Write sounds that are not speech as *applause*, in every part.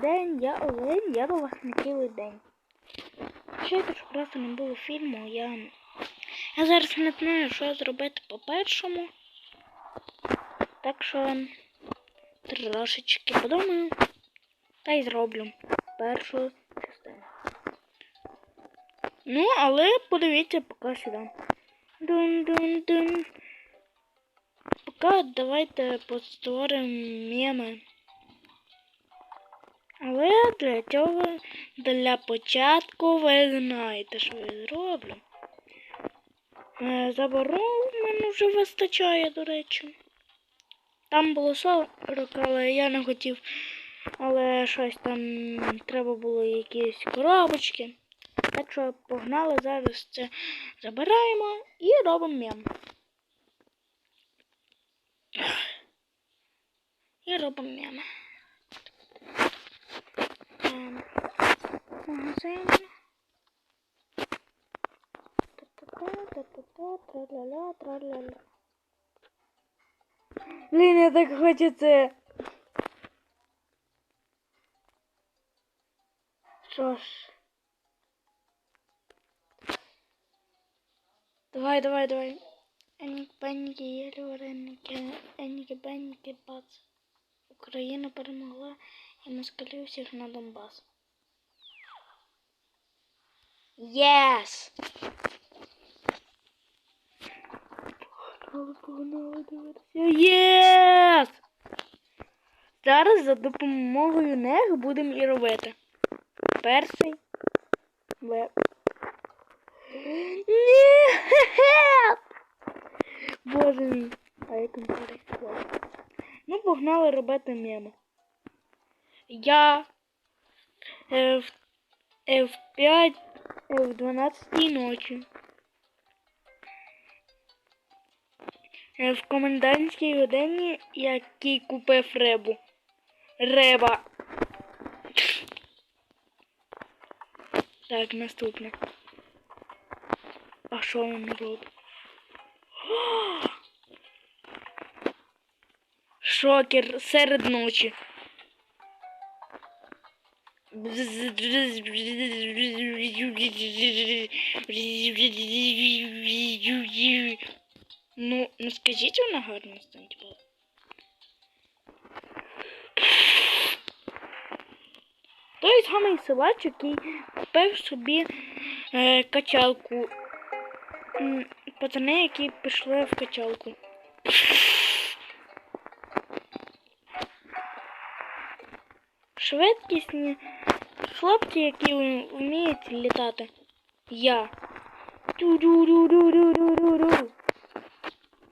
день, я Олень, я до вас на цілий день. Вчити, що просто не було фільму, я. Я зараз не знаю, що зробити по першому. Так що трошечки подумаю. Та й зроблю першу частину. Ну, але подивіться поки сюди. Дун-дун-дун. Поки давайте постворимо меми. Але для цього, для початку ви знаєте, що я зроблю. Е, Забору в мене вже вистачає, до речі. Там було 40, але я не хотів. Але щось там треба було якісь коробочки. Так що погнали зараз це забираємо і робимо мем. І робимо мем. Магазин. Та-та-та, траля-ля, траля-ля. Блін, я так хочу це. Що ж. Давай, давай, давай. Еніки, паніки, єлі вареники, еніки, паніки, бац. Україна перемогла і москалів всіх на Донбас. Єс! Погнали! Зараз за допомогою них будемо і робити. Перший. Веб. Ні! Боже мій. А як він перейшов? Ну, погнали робити меми. Я е, в, е, в 5, е, в 12 ночі. Е, в комендантській годині, який купив рибу. Риба. Так, наступне. А що він робить? *gasps* Шокер серед ночі. Ну, ну скажіть вона гарно станеть. Той самий силач, який купив собі е, качалку. Пацани, які пішли в качалку. Швидкісні хлопці, які вміють літати. Я.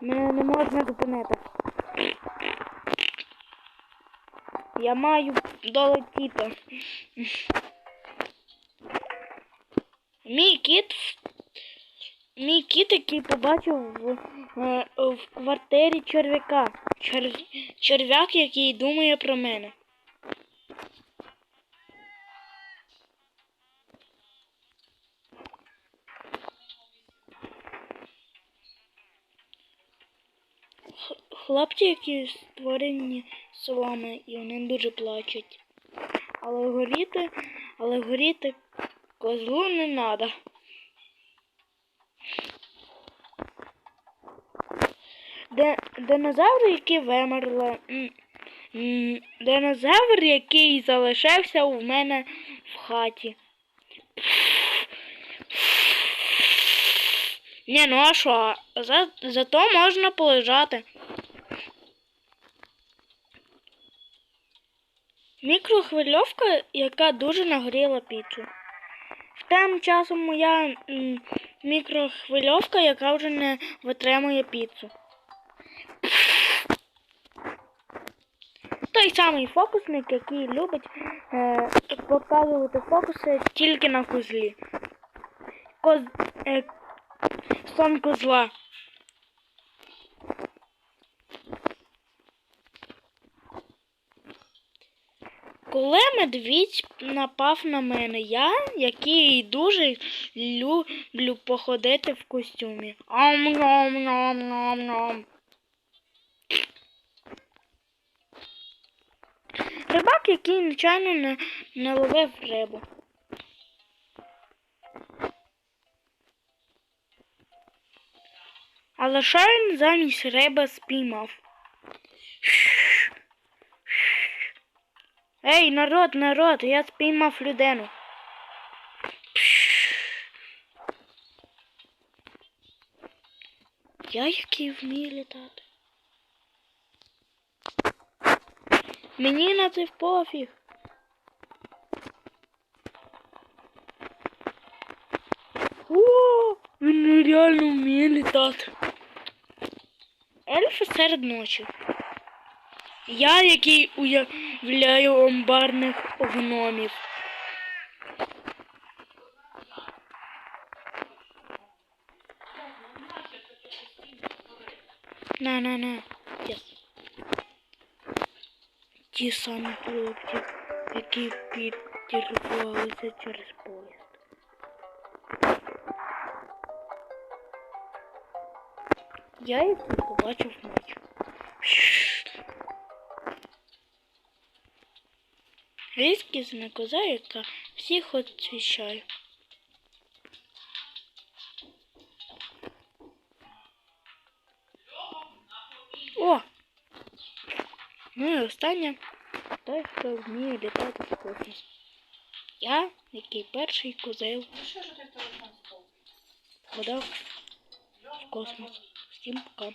Мене не можна зупинити. Я маю долетіти. Мій кіт. Мій кіт, який побачив в, е, в квартирі черв'яка. Черв'як, який думає про мене. Хлопці, які створені соломи, і вони дуже плачуть. Але горіти, але горіти козлу не треба. Динозавр, який вимерли. Динозавр, який залишився у мене в хаті. Ні, ну а що? За, зато можна полежати. Мікрохвильовка, яка дуже нагріла піцу. Тим часом моя мікрохвильовка, яка вже не витримує піцу. Той самий фокусник, який любить е, показувати фокуси тільки на козлі. Коз, е, сон козла. Коли медвідь напав на мене, я, який дуже люблю походити в костюмі. Ам-ням-ням-ням-ням. Рибак, який нечайно не, не ловив рибу. Але він замість риби спіймав? Ей, народ, народ, я спіймав людину. Я який вмію літати. Мені на це пофіг. О, він реально вміє літати. Ельфи серед ночі. Я, який уявляю амбарних гномів. На, на, на. Yes. Ті самі хлопці, які підірвалися через поїзд. Я їх побачив ночі. Різкісна коза, яка всіх освіщає. О! Ну і останнє той, хто вміє літати в космос. Я, який перший козел Ну подав в космос. Всім пока.